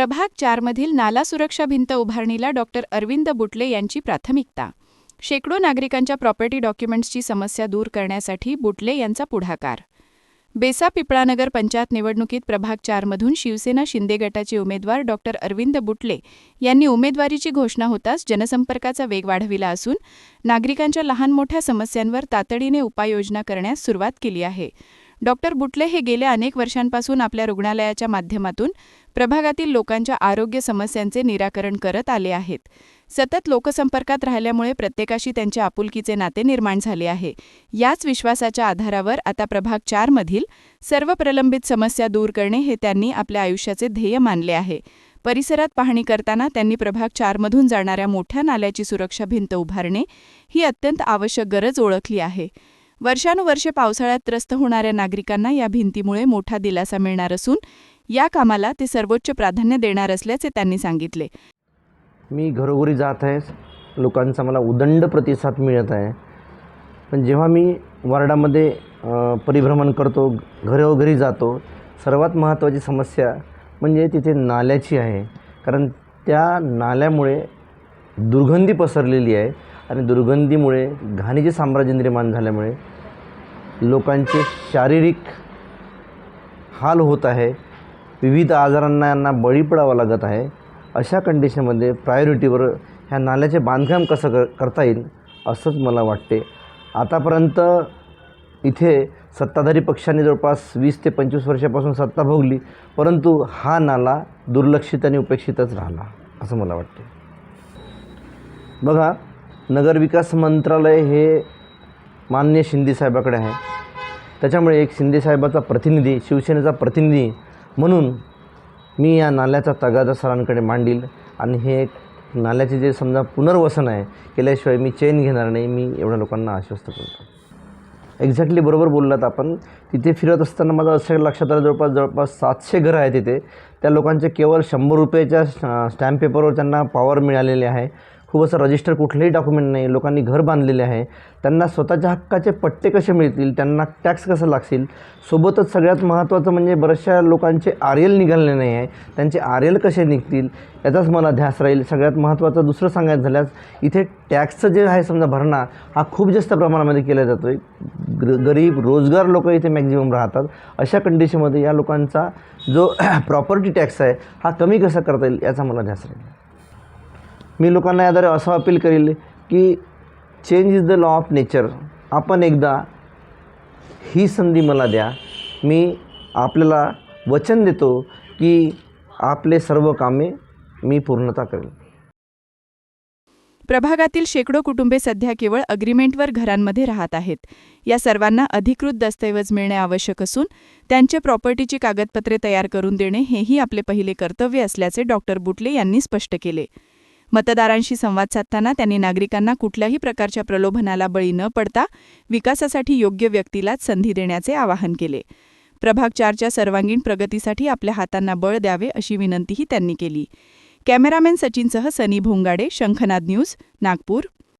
प्रभाग चारमधील नाला सुरक्षा भिंत उभारणीला डॉक्टर अरविंद बुटले यांची प्राथमिकता. शेकडो नागरिकांच्या प्रॉपर्टी डॉक्युमेंट्सची समस्या दूर करण्यासाठी बुटले यांचा पुढाकार. बेसा पिपळानगर पंचायत निवडणुकीत प्रभाग चारमधून शिवसेना शिंदे गटाचे उमेदवार डॉक्टर अरविंद बुटले यांनी उमेदवारीची घोषणा होताच जनसंपर्काचा वेग वाढविला असून नागरिकांच्या लहान मोठ्या समस्यांवर तातडीने उपाययोजना करण्यास सुरुवात केली आहे. डॉक्टर बुटले हे गेल्या अनेक वर्षांपासून आपल्या रुग्णालयाच्या माध्यमातून प्रभागातील लोकांच्या आरोग्य समस्यांचे निराकरण करत आले आहेत. सतत लोकसंपर्कात राहिल्यामुळे प्रत्येकाशी त्यांचे आपुलकीचे नाते निर्माण झाले आहे. याच विश्वासाच्या आधारावर आता प्रभाग चारमधील सर्व प्रलंबित समस्या दूर करणे हे त्यांनी आपल्या आयुष्याचे ध्येय मानले आहे. परिसरात पाहणी करताना त्यांनी प्रभाग चारमधून जाणाऱ्या मोठ्या नाल्याची सुरक्षा भिंत उभारणे ही अत्यंत आवश्यक गरज ओळखली आहे. वर्षानुवर्षे पावसाळ्यात त्रस्त होणाऱ्या नागरिकांना या भिंतीमुळे मोठा दिलासा मिळणार असून या कामाला ते सर्वोच्च प्राधान्य देणार असल्याचे त्यांनी सांगितले. मी घरोघरी जात आहे. लोकांचा मला उदंड प्रतिसाद मिळत आहे. पण जेव्हा मी वार्डामध्ये परिभ्रमण करतो घरोघरी जातो सर्वात महत्त्वाची समस्या म्हणजे तिथे नाल्याची आहे. कारण त्या नाल्यामुळे दुर्गंधी पसरलेली आहे आणि दुर्गंधीमुळे घाणीचे साम्राज्य निर्माण झाल्यामुळे लोकांचे शारीरिक हाल होत आहे. विविध आजारांना यांना बळी पडावं लागत आहे. अशा कंडिशनमध्ये प्रायोरिटीवर ह्या नाल्याचे बांधकाम कसं कर करता येईल असंच मला वाटते. आतापर्यंत इथे सत्ताधारी पक्षाने जवळपास वीस ते पंचवीस वर्षापासून सत्ता भोगली परंतु हा नाला दुर्लक्षित आणि उपेक्षितच राहिला असं मला वाटते. बघा नगरविकास मंत्रालय हे मान्य शिंदेसाहेबाकडे आहे. त्याच्यामुळे एक शिंदेसाहेबाचा प्रतिनिधी शिवसेनेचा प्रतिनिधी म्हणून मी या नाल्याचा तगादा सरांकडे मांडील. आणि हे एक नाल्याचे जे समजा पुनर्वसन आहे केल्याशिवाय मी चैन घेणार नाही मी एवढ्या लोकांना आश्वस्त करतो. एक्झॅक्टली बरोबर बोललात आपण. तिथे फिरत असताना माझं असं लक्षात आलं जवळपास जवळपास सातशे घरं आहे तिथे. त्या लोकांचे केवळ शंभर रुपयाच्या स्टॅम्प पेपरवर त्यांना पॉवर मिळालेले आहे. खूप असं रजिस्टर कुठलंही डॉक्युमेंट नाही. लोकांनी घर बांधलेले आहे. त्यांना स्वतःच्या हक्काचे पट्टे कसे मिळतील? त्यांना टॅक्स कसं लागतील सोबतच सगळ्यात महत्त्वाचं म्हणजे बऱ्याचशा लोकांचे आर एल निघाले नाही आहे. त्यांचे आर एल कसे निघतील? याचाच मला ध्यास राहील. सगळ्यात महत्त्वाचं दुसरं सांगायचं झाल्यास इथे टॅक्सचं जे आहे समजा भरणा हा खूप जास्त प्रमाणामध्ये केला जातो आहे ग गरीब रोजगार लोक इथे मॅक्झिमम राहतात. अशा कंडिशनमध्ये या लोकांचा जो प्रॉपर्टी टॅक्स आहे हा कमी कसा करता येईल याचा मला ध्यास राहील. मी लोकांना याद्वारे असं अपील करेल की change is the law of nature आपण एकदा ही संधी मला द्या. मी आपल्याला वचन देतो की आपले सर्व कामे मी पूर्णता करेन प्रभागातील शेकडो कुटुंबे सध्या केवळ अग्रीमेंटवर घरांमध्ये राहत आहेत. या सर्वांना अधिकृत दस्तऐवज मिळणे आवश्यक असून त्यांचे प्रॉपर्टीची कागदपत्रे तयार करून देणे हेही आपले पहिले कर्तव्य असल्याचे डॉक्टर बुटले यांनी स्पष्ट केले. मतदारांशी संवाद साधताना त्यांनी नागरिकांना कुठल्याही प्रकारच्या प्रलोभनाला बळी न पडता विकासासाठी योग्य व्यक्तीलाच संधी देण्याचे आवाहन केले. प्रभाग चारच्या सर्वांगीण प्रगतीसाठी आपल्या हातांना बळ द्यावे अशी विनंतीही त्यांनी केली. कॅमेरामॅन सचिनसह सनी भोंगाडे शंखनाद न्यूज नागपूर.